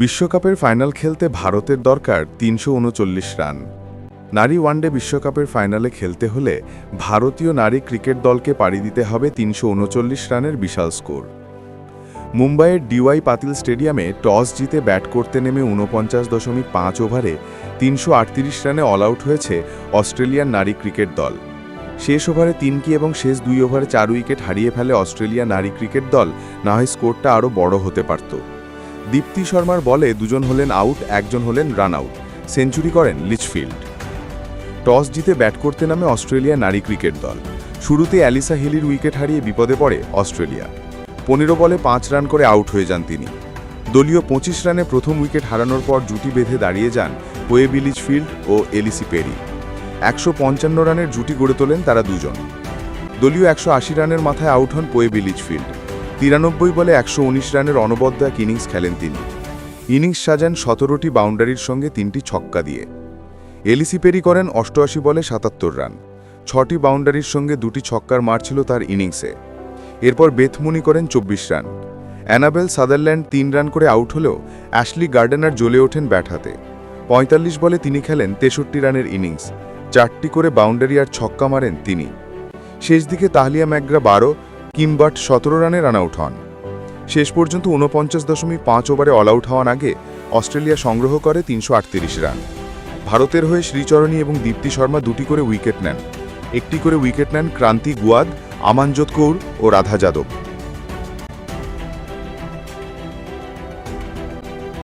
বিশ্বকাপের ফাইনাল খেলতে ভারতের দরকার তিনশো উনচল্লিশ রান। নারী ওয়ানডে বিশ্বকাপের ফাইনালে খেলতে হলে ভারতীয় নারী ক্রিকেট দলকে পাড়ি দিতে হবে তিনশো উনচল্লিশ রানের বিশাল স্কোর। মুম্বাইয়ের ডিওয়াই পাতিল স্টেডিয়ামে টস জিতে ব্যাট করতে নেমে ঊনপঞ্চাশ দশমিক পাঁচ ওভারে তিনশো আটত্রিশ রানে অল আউট হয়েছে অস্ট্রেলিয়ান নারী ক্রিকেট দল। শেষ ওভারে তিন কি এবং শেষ দুই ওভারে চার উইকেট হারিয়ে ফেলে অস্ট্রেলিয়া নারী ক্রিকেট দল, না হয় স্কোরটা আরও বড় হতে পারত। দীপ্তি শর্মার বলে দুজন হলেন আউট, একজন হলেন রান আউট। সেঞ্চুরি করেন লিচফিল্ড। টস জিতে ব্যাট করতে নামে অস্ট্রেলিয়া নারী ক্রিকেট দল। শুরুতে অ্যালিসা হিলির উইকেট হারিয়ে বিপদে পড়ে অস্ট্রেলিয়া। পনেরো বলে পাঁচ রান করে আউট হয়ে যান তিনি। দলীয় পঁচিশ রানে প্রথম উইকেট হারানোর পর জুটি বেঁধে দাঁড়িয়ে যান ওয়েবি লিচফিল্ড ও এলিসি পেরি। একশো পঞ্চান্ন রানের জুটি গড়ে তোলেন তারা দুজন। দলীয় একশো আশি রানের মাথায় আউট হন পোয়েবি লিচফিল্ড। তিরানব্বই বলে একশো উনিশ রানের অনবদ্য এক ইনিংস খেলেন তিনি। ইনিংস সাজান সতেরোটি বাউন্ডারির সঙ্গে তিনটি ছক্কা দিয়ে। এলিসি পেরি করেন অষ্টআশি বলে সাতাত্তর রান। ছটি বাউন্ডারির সঙ্গে দুটি ছক্কার মার ছিল তার ইনিংসে। এরপর বেথমুনি করেন চব্বিশ রান। অ্যানাবেল সাদারল্যান্ড তিন রান করে আউট হলেও অ্যাশলি গার্ডেনার জ্বলে ওঠেন ব্যাট হাতে। পঁয়তাল্লিশ বলে তিনি খেলেন তেষট্টি রানের ইনিংস। চারটি করে বাউন্ডারি আর ছক্কা মারেন তিনি। শেষ দিকে তাহলিয়া ম্যাগ্রা বারো কিমবাট সতেরো রানে রান আউট হন। শেষ পর্যন্ত ঊনপঞ্চাশ দশমিক পাঁচ ওভারে অল আউট হওয়ার আগে অস্ট্রেলিয়া সংগ্রহ করে তিনশো আটত্রিশ রান। ভারতের হয়ে শ্রীচরণী এবং দীপ্তি শর্মা দুটি করে উইকেট নেন। একটি করে উইকেট নেন ক্রান্তি গুয়াদ, আমানজোত কৌর ও রাধা যাদব।